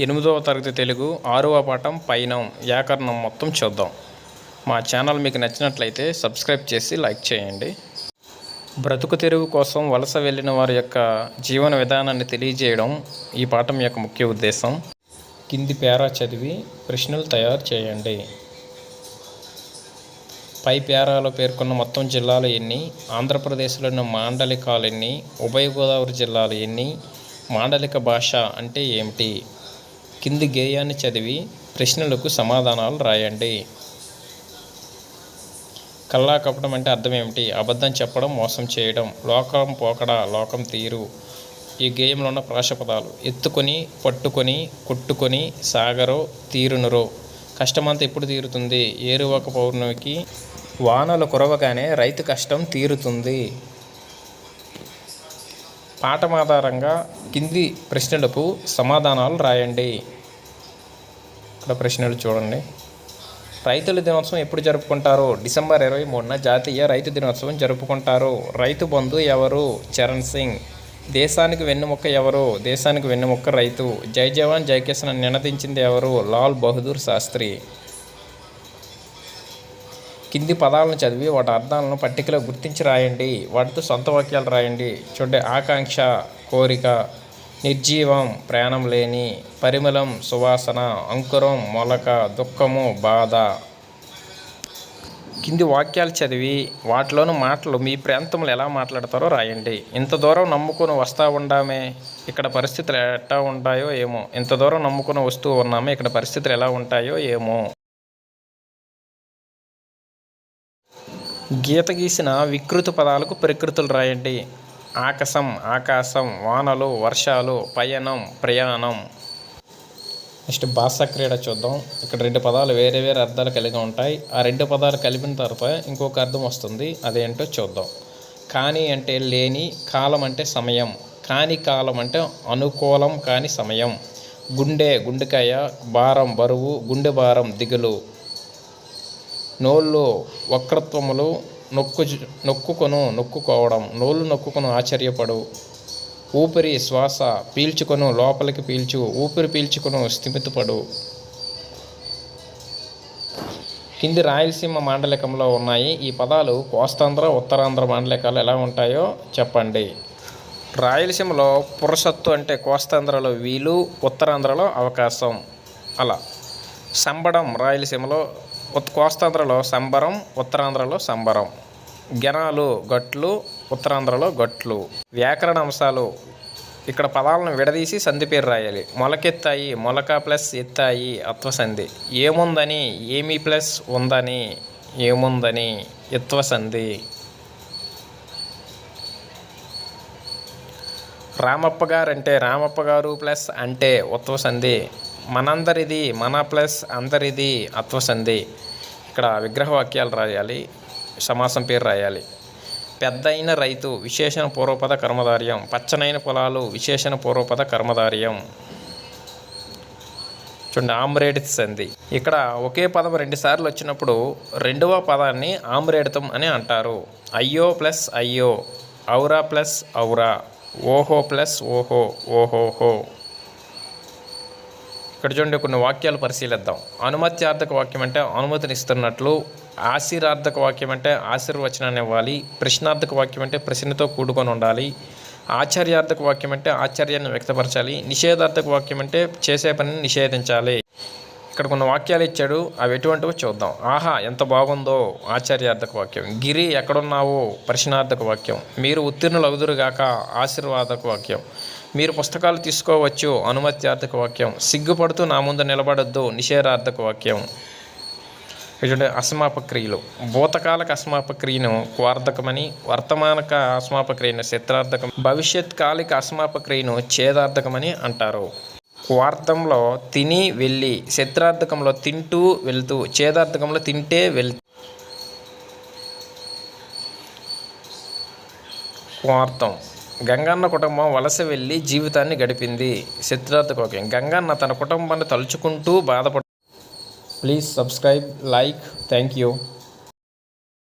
ఎనిమిదవ తరగతి తెలుగు ఆరవ పాఠం పైనం వ్యాకరణం మొత్తం చూద్దాం. మా ఛానల్ మీకు నచ్చినట్లయితే సబ్స్క్రైబ్ చేసి లైక్ చేయండి. బ్రతుకు తెరువు కోసం వలస వెళ్ళిన వారి యొక్క జీవన విధానాన్ని తెలియజేయడం ఈ పాఠం యొక్క ముఖ్య ఉద్దేశం. కింది పేరా చదివి ప్రశ్నలు తయారు చేయండి. పై పేరాలో పేర్కొన్న మొత్తం జిల్లాలు ఎన్ని? ఆంధ్రప్రదేశ్లోని మాండలికాలు ఎన్ని? ఉభయ గోదావరి జిల్లాలు ఎన్ని? మాండలిక భాష అంటే ఏమిటి? కింది గేయాన్ని చదివి ప్రశ్నలకు సమాధానాలు రాయండి. కల్లా కపటం అంటే అర్థం ఏమిటి? అబద్ధం చెప్పడం మోసం చేయడం. లోకం పోకడ? లోకం తీరు. ఈ గేయంలో ఉన్న ప్రాసపదాలు ఎత్తుకొని పట్టుకొని కొట్టుకొని సాగరో తీరునురో. కష్టమంతా ఎప్పుడు తీరుతుంది? ఏరువక పౌర్ణమికి వానలు కురవగానే రైతు కష్టం తీరుతుంది. పాఠం ఆధారంగా కింది ప్రశ్నలకు సమాధానాలు రాయండి. ఇక్కడ ప్రశ్నలు చూడండి. రైతుల దినోత్సవం ఎప్పుడు జరుపుకుంటారు? డిసెంబర్ ఇరవై మూడున జాతీయ రైతు దినోత్సవం జరుపుకుంటారు. రైతు బంధు ఎవరు? చరణ్ సింగ్. దేశానికి వెన్నుముక్క ఎవరు? దేశానికి వెన్నుముక్క రైతు. జై జవాన్ జై కిసాన్ నినదించింది ఎవరు? లాల్ బహదూర్ శాస్త్రి. కింది పదాలను చదివి వాటి అర్థాలను పట్టికలో గుర్తించి రాయండి. వాటితో సొంత వాక్యాలు రాయండి. చూడండి ఆకాంక్ష కోరిక. నిర్జీవం ప్రాణం లేని పరిమళం సువాసన అంకురం మొలక దుఃఖము బాధ. కింది వాక్యాలు చదివి వాటిలోని మాటలు మీ ప్రాంతంలో ఎలా మాట్లాడతారో రాయండి. ఇంత దూరం నమ్ముకుని వస్తూ ఉండామే ఇక్కడ పరిస్థితులు ఎట్టా ఉంటాయో ఏమో. ఇంత దూరం నమ్ముకుని వస్తూ ఉన్నామే ఇక్కడ పరిస్థితులు ఎలా ఉంటాయో ఏమో. గీత గీసిన వికృతి పదాలకు ప్రకృతులు రాయండి. ఆకాశం ఆకాశం వానలు వర్షాలు పయనం ప్రయాణం. నెక్స్ట్ భాషా క్రీడ చూద్దాం. ఇక్కడ రెండు పదాలు వేరే వేరే అర్థాలు కలిగి ఉంటాయి. ఆ రెండు పదాలు కలిపిన తర్వాత ఇంకొక అర్థం వస్తుంది. అదేంటో చూద్దాం. కానీ అంటే లేని కాలం అంటే సమయం. కాని కాలం అంటే అనుకూలం కాని సమయం. గుండె గుండెకాయ భారం బరువు గుండె భారం దిగులు. నోళ్ళు వక్రత్వములు నొక్కు నొక్కుకొను నొక్కుకోవడం. నోళ్ళు నొక్కుకొను ఆశ్చర్యపడు ఊపిరి శ్వాస పీల్చుకొను లోపలికి పీల్చు. ఊపిరి పీల్చుకొను స్థిమితపడు కింది రాయలసీమ మాండలికంలో ఉన్నాయి. ఈ పదాలు కోస్తాంధ్ర ఉత్తరాంధ్ర మాండలికాలు ఎలా ఉంటాయో చెప్పండి. రాయలసీమలో పురుషత్తు అంటే కోస్తాంధ్రలో వీలు ఉత్తరాంధ్రలో అవకాశం. అలా. సంబడం రాయలసీమలో కోస్తాంధ్రలో సంబరం ఉత్తరాంధ్రలో సంబరం. గణాలు గట్లు ఉత్తరాంధ్రలో గట్లు. వ్యాకరణ అంశాలు. ఇక్కడ పదాలను విడదీసి సంధి పేరు రాయాలి. మొలకెత్తాయి మొలక ప్లస్ ఎత్తాయి అత్వసంధి. ఏముందని ఏమి ప్లస్ ఉందని ఏముందని ఎత్వసంధి. రామప్ప గారు అంటే రామప్ప గారు ప్లస్ అంటే ఉత్వసంధి. మనందరిది మన ప్లస్ అందరిది అత్వసంధి ఇక్కడ విగ్రహవాక్యాలు రాయాలి సమాసం పేరు రాయాలి. పెద్దయిన రైతు విశేషణ పూర్వపద కర్మధార్యం. పచ్చనైన పొలాలు విశేషణ పూర్వపద కర్మధార్యం. చూడండి ఆమ్రేడ్ సంధి. ఇక్కడ ఒకే పదం రెండుసార్లు వచ్చినప్పుడు రెండవ పదాన్ని ఆమ్రేడితం అని అంటారు. అయ్యో ప్లస్ అయ్యో ఔరా ప్లస్ ఔరా ఓహో ప్లస్ ఓహో ఓహోహో. ఇక్కడ చూడండి కొన్ని వాక్యాలు పరిశీలిద్దాం. అనుమత్యార్థక వాక్యం అంటే అనుమతినిస్తున్నట్లు ఆశీర్వార్థక వాక్యం అంటే ఆశీర్వచనాన్ని ఇవ్వాలి ప్రశ్నార్థక వాక్యం అంటే ప్రశ్నతో కూడుకొని ఉండాలి ఆచార్యార్థక వాక్యం అంటే ఆశ్చర్యాన్ని వ్యక్తపరచాలి నిషేధార్థక వాక్యం అంటే చేసే పనిని నిషేధించాలి. ఇక్కడ కొన్ని వాక్యాలు ఇచ్చాడు అవి ఎటువంటివో చూద్దాం. ఆహా ఎంత బాగుందో ఆచార్యార్థక వాక్యం. గిరి ఎక్కడున్నావో? ప్రశ్నార్థక వాక్యం. మీరు ఉత్తీర్ణులు అవుదురుగాక ఆశీర్వాదక వాక్యం. మీరు పుస్తకాలు తీసుకోవచ్చు. అనుమత్యార్థక వాక్యం. సిగ్గుపడుతూ నా ముందు నిలబడొద్దు. నిషేధార్థక వాక్యం. ఇటువంటి అసమాపక్రియలు భూతకాలక అసమాపక్రియను క్వార్థకమని వర్తమానక అసమాపక్రియను చిత్రార్థకం భవిష్యత్ కాలిక అసమాపక్రియను ఛేదార్థకమని అంటారు. క్వార్థంలో తిని వెళ్ళి చిత్రార్థకంలో తింటూ వెళ్తూ ఛేదార్థకంలో తింటే వెళ్ క్వార్థం గంగన్న కుటుంబం వలస వెళ్ళి జీవితాన్ని గడిపింది. చిత్రార్థకం గంగన్న తన కుటుంబాన్ని తలుచుకుంటూ బాధపడు please subscribe like thank you